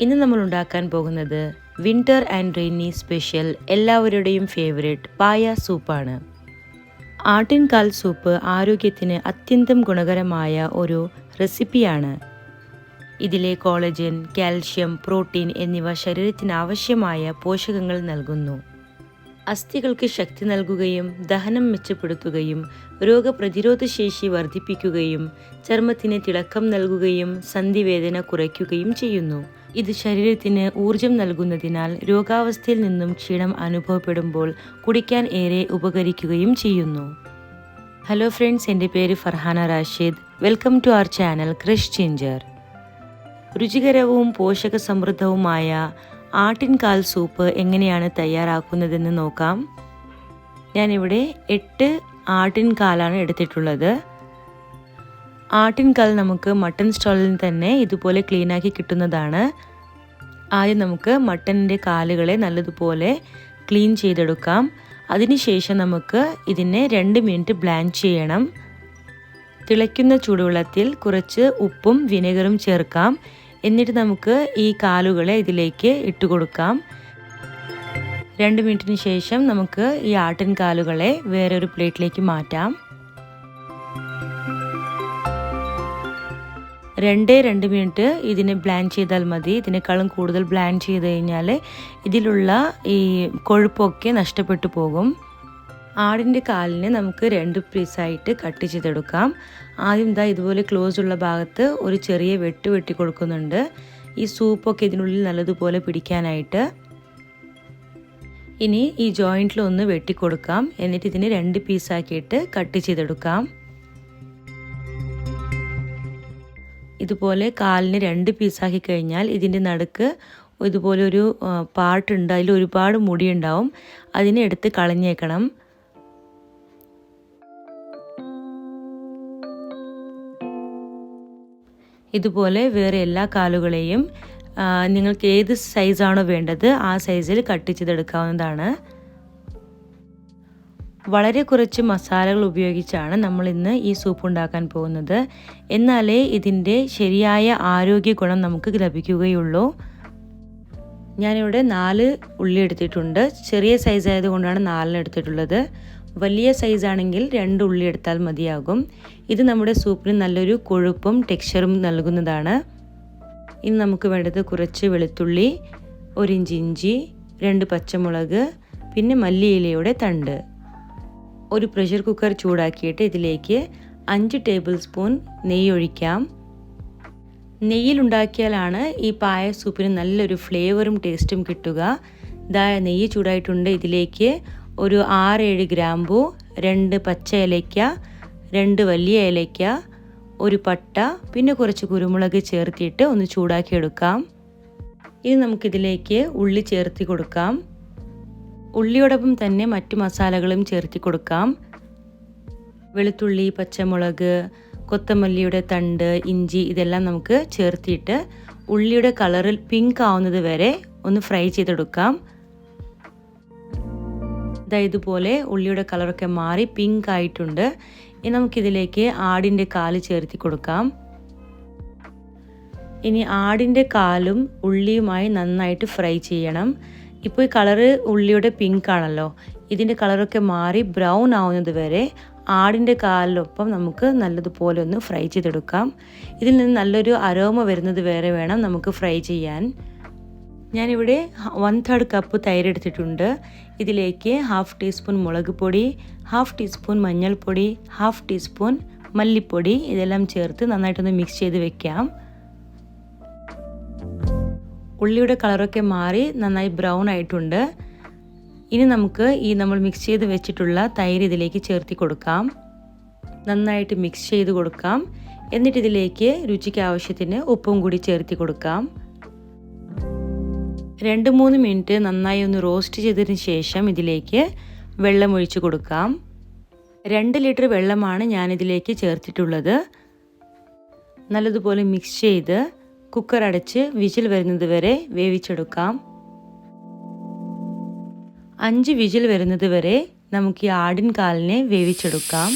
ഇന്ന് നമ്മൾ ഉണ്ടാക്കാൻ പോകുന്നത് വിന്റർ ആൻഡ് റെയിനി സ്പെഷ്യൽ എല്ലാവരുടെയും ഫേവറേറ്റ് പായ സൂപ്പാണ്. ആട്ടിൻകാൽ സൂപ്പ് ആരോഗ്യത്തിന് അത്യന്തം ഗുണകരമായ ഒരു റെസിപ്പിയാണ്. ഇതിലെ കോളജൻ കാൽഷ്യം പ്രോട്ടീൻ എന്നിവ ശരീരത്തിന് ആവശ്യമായ പോഷകങ്ങൾ നൽകുന്നു. അസ്ഥികൾക്ക് ശക്തി നൽകുകയും ദഹനം മെച്ചപ്പെടുത്തുകയും രോഗപ്രതിരോധ ശേഷി വർദ്ധിപ്പിക്കുകയും ചർമ്മത്തിന് തിളക്കം നൽകുകയും സന്ധിവേദന കുറയ്ക്കുകയും ചെയ്യുന്നു. ഇത് ശരീരത്തിന് ഊർജം നൽകുന്നതിനാൽ രോഗാവസ്ഥയിൽ നിന്നും ക്ഷീണം അനുഭവപ്പെടുമ്പോൾ കുടിക്കാൻ ഏറെ ഉപകരിക്കുകയും ചെയ്യുന്നു. ഹലോ ഫ്രണ്ട്സ് എന്റെ പേര് Farhana Rashid. Welcome to our channel crush changer രുചികരവും പോഷക സമൃദ്ധവുമായ ആട്ടിൻകാൽ സൂപ്പ് എങ്ങനെയാണ് തയ്യാറാക്കുന്നതെന്ന് നോക്കാം. ഞാനിവിടെ എട്ട് ആട്ടിൻകാലാണ് എടുത്തിട്ടുള്ളത്. ആട്ടിൻകാൽ നമുക്ക് മട്ടൺ സ്റ്റാളിൽ തന്നെ ഇതുപോലെ ക്ലീനാക്കി കിട്ടുന്നതാണ്. ആദ്യം നമുക്ക് മട്ടണിന്റെ കാലുകളെ നല്ലതുപോലെ ക്ലീൻ ചെയ്തെടുക്കാം. അതിനുശേഷം നമുക്ക് ഇതിനെ രണ്ട് മിനിറ്റ് ബ്ലാൻഡ് ചെയ്യണം. തിളയ്ക്കുന്ന ചൂടുവെള്ളത്തിൽ കുറച്ച് ഉപ്പും വിനെഗറും ചേർക്കാം. എന്നിട്ട് നമുക്ക് ഈ കാലുകളെ ഇതിലേക്ക് ഇട്ട് കൊടുക്കാം. രണ്ട് മിനിറ്റിന് ശേഷം നമുക്ക് ഈ ആട്ടിൻ കാലുകളെ വേറൊരു പ്ലേറ്റിലേക്ക് മാറ്റാം. രണ്ടേ രണ്ട് മിനിറ്റ് ഇതിനെ ബ്ലാൻഡ് ചെയ്താൽ മതി. ഇതിനേക്കാളും കൂടുതൽ ബ്ലാൻഡ് ചെയ്ത് കഴിഞ്ഞാൽ ഇതിലുള്ള ഈ കൊഴുപ്പൊക്കെ നഷ്ടപ്പെട്ടു പോകും. ആടിന്റെ കാലിനെ നമുക്ക് രണ്ട് പീസായിട്ട് കട്ട് ചെയ്തെടുക്കാം. ആദ്യം ഇതാ ഇതുപോലെ ക്ലോസ് ഉള്ള ഭാഗത്ത് ഒരു ചെറിയ വെട്ട് വെട്ടി കൊടുക്കുന്നുണ്ട്. ഈ സൂപ്പൊക്കെ ഇതിനുള്ളിൽ നല്ലതുപോലെ പിടിക്കാനായിട്ട്. ഇനി ഈ ജോയിന്റിൽ ഒന്ന് വെട്ടിക്കൊടുക്കാം എന്നിട്ട് ഇതിനെ രണ്ട് പീസാക്കിയിട്ട് കട്ട് ചെയ്തെടുക്കാം. ഇതുപോലെ കാലിന് രണ്ട് പീസാക്കി കഴിഞ്ഞാൽ ഇതിന്റെ നടുക്ക് ഇതുപോലെ ഒരു പാർട്ടുണ്ട് അതിൽ ഒരുപാട് മുടിയുണ്ടാവും. അതിനെ എടുത്ത് കളഞ്ഞേക്കണം. ഇതുപോലെ വേറെ എല്ലാ കാലുകളെയും നിങ്ങൾക്ക് ഏത് സൈസാണോ വേണ്ടത് ആ സൈസിൽ കട്ട് ചെയ്തെടുക്കാവുന്നതാണ് വളരെ കുറച്ച് മസാലകൾ ഉപയോഗിച്ചാണ് നമ്മൾ ഇന്ന് ഈ സൂപ്പ് ഉണ്ടാക്കാൻ പോകുന്നത്. എന്നാലേ ഇതിന്റെ ശരിയായ ആരോഗ്യ ഗുണം നമുക്ക് ലഭിക്കുകയുള്ളൂ. ഞാനിവിടെ നാല് ഉള്ളി എടുത്തിട്ടുണ്ട്. ചെറിയ സൈസ് ആയതുകൊണ്ടാണ് നാലിന് എടുത്തിട്ടുള്ളത്. വലിയ സൈസാണെങ്കിൽ രണ്ട് ഉള്ളി എടുത്താൽ മതിയാകും. ഇത് നമ്മുടെ സൂപ്പിന് നല്ലൊരു കൊഴുപ്പും ടെക്സ്ചറും നൽകുന്നതാണ്. ഇനി നമുക്ക് വേണ്ടത് കുറച്ച് വെളുത്തുള്ളി ഒരു ഇഞ്ചി രണ്ട് പച്ചമുളക് പിന്നെ മല്ലിയിലയുടെ തണ്ട്. ഒരു പ്രഷർ കുക്കർ ചൂടാക്കിയിട്ട് ഇതിലേക്ക് അഞ്ച് ടേബിൾ സ്പൂൺ നെയ്യ് ഒഴിക്കാം. നെയ്യിലുണ്ടാക്കിയാലാണ് ഈ പായ സൂപ്പിന് നല്ലൊരു ഫ്ലേവറും ടേസ്റ്റും കിട്ടുക. ഇതാ നെയ്യ് ചൂടായിട്ടുണ്ട്. ഇതിലേക്ക് ഒരു ആറേഴ് ഗ്രാമ്പു രണ്ട് പച്ച ഏലയ്ക്ക രണ്ട് വലിയ ഏലയ്ക്ക ഒരു പട്ട പിന്നെ കുറച്ച് കുരുമുളക് ചേർത്തിട്ട് ഒന്ന് ചൂടാക്കിയെടുക്കാം. ഇനി നമുക്കിതിലേക്ക് ഉള്ളി ചേർത്തി കൊടുക്കാം. ഉള്ളിയോടൊപ്പം തന്നെ മറ്റു മസാലകളും ചേർത്തി കൊടുക്കാം. വെളുത്തുള്ളി പച്ചമുളക് കൊത്തമല്ലിയുടെ തണ്ട് ഇഞ്ചി ഇതെല്ലാം നമുക്ക് ചേർത്തിട്ട് ഉള്ളിയുടെ കളറിൽ പിങ്ക് ആവുന്നത് വരെ ഒന്ന് ഫ്രൈ ചെയ്തെടുക്കാം. ഇതാ ഇതുപോലെ ഉള്ളിയുടെ കളറൊക്കെ മാറി പിങ്ക് ആയിട്ടുണ്ട്. ഇനി നമുക്കിതിലേക്ക് ആടിന്റെ കാൽ ചേർത്തി കൊടുക്കാം. ഇനി ആടിന്റെ കാലും ഉള്ളിയുമായി നന്നായിട്ട് ഫ്രൈ ചെയ്യണം. ഇപ്പോൾ ഈ കളറ് ഉള്ളിയുടെ പിങ്ക് ആണല്ലോ. ഇതിന്റെ കളറൊക്കെ മാറി ബ്രൗൺ ആവുന്നത് വരെ ആടിന്റെ കാലിനൊപ്പം നമുക്ക് നല്ലതുപോലെ ഒന്ന് ഫ്രൈ ചെയ്തെടുക്കാം. ഇതിൽ നിന്ന് നല്ലൊരു അരോമ വരുന്നത് വരെ വേണം നമുക്ക് ഫ്രൈ ചെയ്യാൻ. ഞാനിവിടെ വൺ തേർഡ് കപ്പ് തൈര് എടുത്തിട്ടുണ്ട് ഇതിലേക്ക് ഹാഫ് ടീസ്പൂൺ മുളക് പൊടി ഹാഫ് ടീസ്പൂൺ മഞ്ഞൾപ്പൊടി ഹാഫ് ടീസ്പൂൺ മല്ലിപ്പൊടി ഇതെല്ലാം ചേർത്ത് നന്നായിട്ടൊന്ന് മിക്സ് ചെയ്ത് വെക്കാം. ഉള്ളിയുടെ കളറൊക്കെ മാറി നന്നായി ബ്രൗൺ ആയിട്ടുണ്ട്. ഇനി നമുക്ക് ഈ നമ്മൾ മിക്സ് ചെയ്ത് വെച്ചിട്ടുള്ള തൈര് ഇതിലേക്ക് ചേർത്തി കൊടുക്കാം. നന്നായിട്ട് മിക്സ് ചെയ്ത് കൊടുക്കാം. എന്നിട്ട് ഇതിലേക്ക് രുചിക്ക് ആവശ്യത്തിന് ഉപ്പും കൂടി ചേർത്തി കൊടുക്കാം. രണ്ട് മൂന്ന് മിനിറ്റ് നന്നായി ഒന്ന് റോസ്റ്റ് ചെയ്തതിന് ശേഷം ഇതിലേക്ക് വെള്ളം ഒഴിച്ചു കൊടുക്കാം. രണ്ട് ലിറ്റർ വെള്ളമാണ് ഞാനിതിലേക്ക് ചേർത്തിട്ടുള്ളത്. നല്ലതുപോലെ മിക്സ് ചെയ്ത് കുക്കർ അടച്ച് വിജിൽ വരുന്നത് വരെ വേവിച്ചെടുക്കാം. അഞ്ച് വിജിൽ വരുന്നത് വരെ നമുക്ക് ഈ ആടിൻ കാലിനെ വേവിച്ചെടുക്കാം.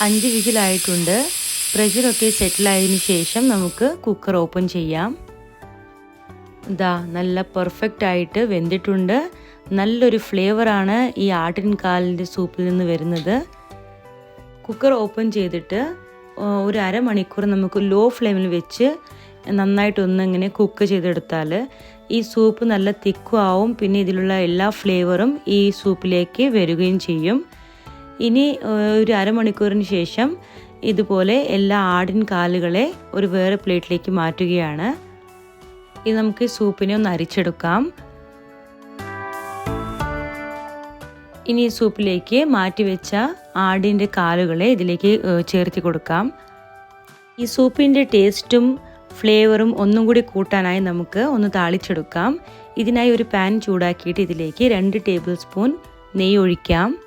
അഞ്ച് വിജിലായിട്ടുണ്ട് പ്രഷറൊക്കെ സെറ്റിലായതിനു ശേഷം നമുക്ക് കുക്കർ ഓപ്പൺ ചെയ്യാം. ഇതാ നല്ല പെർഫെക്റ്റ് ആയിട്ട് വെന്തിട്ടുണ്ട്. നല്ലൊരു ഫ്ലേവറാണ് ഈ ആട്ടിൻകാലിന്റെ സൂപ്പിൽ നിന്ന് വരുന്നത്. കുക്കർ ഓപ്പൺ ചെയ്തിട്ട് ഒരു അരമണിക്കൂർ നമുക്ക് ലോ ഫ്ലെയിമിൽ വെച്ച് നന്നായിട്ടൊന്ന് ഇങ്ങനെ കുക്ക് ചെയ്തെടുത്താൽ ഈ സൂപ്പ് നല്ല തിക്കും ആവും പിന്നെ ഇതിലുള്ള എല്ലാ ഫ്ലേവറും ഈ സൂപ്പിലേക്ക് വരികയും ചെയ്യും. ഇനി ഒരു അരമണിക്കൂറിന് ശേഷം ഇതുപോലെ എല്ലാ ആടിൻ കാലുകളെ ഒരു വേറെ പ്ലേറ്റിലേക്ക് മാറ്റുകയാണ്. ഇത് നമുക്ക് സൂപ്പിനെ ഒന്ന് അരിച്ചെടുക്കാം. ഇനി സൂപ്പിലേക്ക് മാറ്റിവെച്ച ആടിന്റെ കാലുകളെ ഇതിലേക്ക് ചേർത്തി കൊടുക്കാം. ഈ സൂപ്പിന്റെ ടേസ്റ്റും ഫ്ലേവറും ഒന്നും കൂടി കൂട്ടാനായി നമുക്ക് ഒന്ന് താളിച്ചെടുക്കാം. ഇതിനായി ഒരു പാൻ ചൂടാക്കിയിട്ട് ഇതിലേക്ക് രണ്ട് ടേബിൾ സ്പൂൺ നെയ്യ് ഒഴിക്കാം.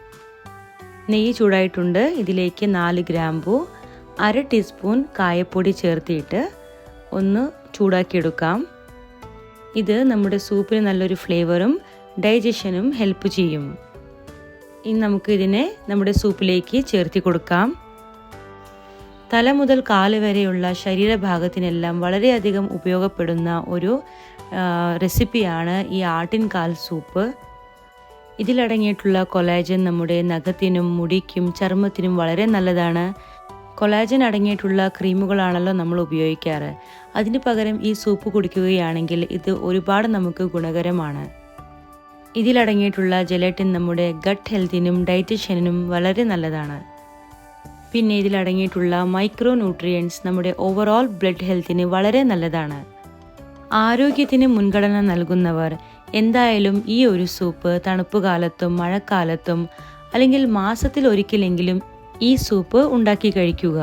നെയ്യ് ചൂടായിട്ടുണ്ട്. ഇതിലേക്ക് നാല് ഗ്രാമ്പു അര ടീസ്പൂൺ കായപ്പൊടി ചേർത്തിയിട്ട് ഒന്ന് ചൂടാക്കിയെടുക്കാം. ഇത് നമ്മുടെ സൂപ്പിന് നല്ലൊരു ഫ്ലേവറും ഡൈജഷനും ഹെൽപ്പ് ചെയ്യും. ഇനി നമുക്ക് ഇതിനെ നമ്മുടെ സൂപ്പിലേക്ക് ചേർത്തി കൊടുക്കാം. തല മുതൽ കാൽ വരെയുള്ള ശരീരഭാഗത്തിനെല്ലാം വളരെയധികം ഉപയോഗപ്പെടുന്ന ഒരു റെസിപ്പിയാണ് ഈ ആട്ടിൻകാൽ സൂപ്പ്. ഇതിലടങ്ങിയിട്ടുള്ള കൊലാജൻ നമ്മുടെ നഖത്തിനും മുടിക്കും ചർമ്മത്തിനും വളരെ നല്ലതാണ്. കൊലാജൻ അടങ്ങിയിട്ടുള്ള ക്രീമുകളാണല്ലോ നമ്മൾ ഉപയോഗിക്കാറ്. അതിന് പകരം ഈ സൂപ്പ് കുടിക്കുകയാണെങ്കിൽ ഇത് ഒരുപാട് നമുക്ക് ഗുണകരമാണ്. ഇതിലടങ്ങിയിട്ടുള്ള ജെലറ്റിൻ നമ്മുടെ ഗട്ട് ഹെൽത്തിനും ഡയറ്റീഷ്യനും വളരെ നല്ലതാണ്. പിന്നെ ഇതിലടങ്ങിയിട്ടുള്ള മൈക്രോ ന്യൂട്രിയൻസ് നമ്മുടെ ഓവറോൾ ബ്ലഡ് ഹെൽത്തിന് വളരെ നല്ലതാണ്. ആരോഗ്യത്തിന് മുൻഗണന നൽകുന്നവർ എന്തായാലും ഈ ഒരു സൂപ്പ് തണുപ്പ് കാലത്തും മഴക്കാലത്തും അല്ലെങ്കിൽ മാസത്തിൽ ഒരിക്കലെങ്കിലും ഈ സൂപ്പ് ഉണ്ടാക്കി കഴിക്കുക.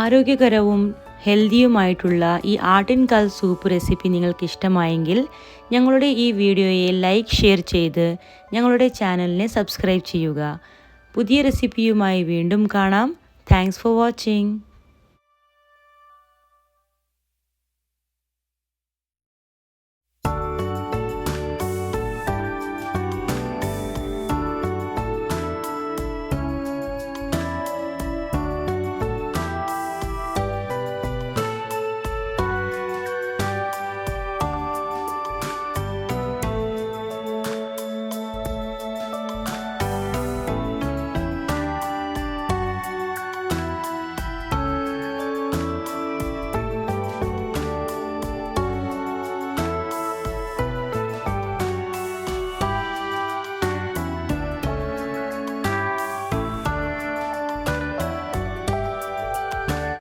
ആരോഗ്യകരവും ഹെൽത്തിയുമായിട്ടുള്ള ഈ ആട്ടിൻ കാൽ സൂപ്പ് റെസിപ്പി നിങ്ങൾക്ക് ഇഷ്ടമായെങ്കിൽ ഞങ്ങളുടെ ഈ വീഡിയോയെ ലൈക്ക് ഷെയർ ചെയ്ത് ഞങ്ങളുടെ ചാനലിനെ സബ്സ്ക്രൈബ് ചെയ്യുക. പുതിയ റെസിപ്പിയുമായി വീണ്ടും കാണാം. Thanks for watching